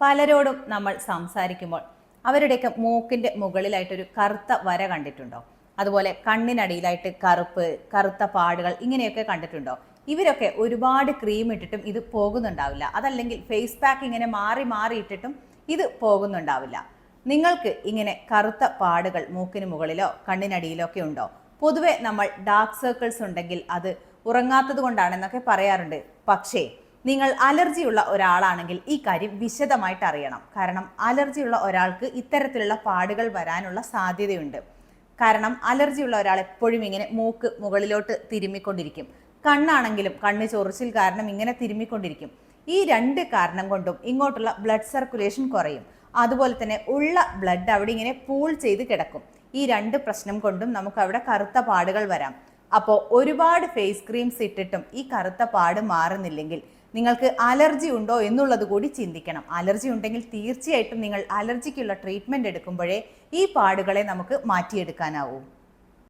പലരോടും നമ്മൾ സംസാരിക്കുമ്പോൾ അവരുടെയൊക്കെ മൂക്കിന്റെ മുകളിലായിട്ടൊരു കറുത്ത വര കണ്ടിട്ടുണ്ടോ? അതുപോലെ കണ്ണിനടിയിലായിട്ട് കറുപ്പ് കറുത്ത പാടുകൾ ഇങ്ങനെയൊക്കെ കണ്ടിട്ടുണ്ടോ? ഇവരൊക്കെ ഒരുപാട് ക്രീം ഇട്ടിട്ടും ഇത് പോകുന്നുണ്ടാവില്ല. അതല്ലെങ്കിൽ ഫേസ് പാക്ക് ഇങ്ങനെ മാറി മാറി ഇട്ടിട്ടും ഇത് പോകുന്നുണ്ടാവില്ല. നിങ്ങൾക്ക് ഇങ്ങനെ കറുത്ത പാടുകൾ മൂക്കിന് മുകളിലോ കണ്ണിനടിയിലോ ഒക്കെ ഉണ്ടോ? പൊതുവെ നമ്മൾ ഡാർക്ക് സർക്കിൾസ് ഉണ്ടെങ്കിൽ അത് ഉറങ്ങാത്തത് കൊണ്ടാണെന്നൊക്കെ പറയാറുണ്ട്. പക്ഷേ നിങ്ങൾ അലർജിയുള്ള ഒരാളാണെങ്കിൽ ഈ കാര്യം വിശദമായിട്ട് അറിയണം. കാരണം അലർജിയുള്ള ഒരാൾക്ക് ഇത്തരത്തിലുള്ള പാടുകൾ വരാനുള്ള സാധ്യതയുണ്ട്. കാരണം അലർജിയുള്ള ഒരാൾ എപ്പോഴും ഇങ്ങനെ മൂക്ക് മുകളിലോട്ട് തിരുമ്മിക്കൊണ്ടിരിക്കും. കണ്ണാണെങ്കിലും കണ്ണ് ചൊറിച്ചിൽ കാരണം ഇങ്ങനെ തിരുമ്മിക്കൊണ്ടിരിക്കും. ഈ രണ്ട് കാരണം കൊണ്ടും ഇങ്ങോട്ടുള്ള ബ്ലഡ് സർക്കുലേഷൻ കുറയും. അതുപോലെ തന്നെ ഉള്ള ബ്ലഡ് അവിടെ ഇങ്ങനെ പൂൾ ചെയ്ത് കിടക്കും. ഈ രണ്ട് പ്രശ്നം കൊണ്ടും നമുക്ക് അവിടെ കറുത്ത പാടുകൾ വരാം. അപ്പോൾ ഒരുപാട് ഫേസ് ക്രീംസ് ഇട്ടിട്ടും ഈ കറുത്ത പാട് മാറുന്നില്ലെങ്കിൽ നിങ്ങൾക്ക് അലർജി ഉണ്ടോ എന്നുള്ളത് കൂടി ചിന്തിക്കണം. അലർജി ഉണ്ടെങ്കിൽ തീർച്ചയായിട്ടും നിങ്ങൾ അലർജിക്കുള്ള ട്രീറ്റ്മെന്റ് എടുക്കുമ്പോഴേ ഈ പാടുകളെ നമുക്ക് മാറ്റിയെടുക്കാനാവൂ.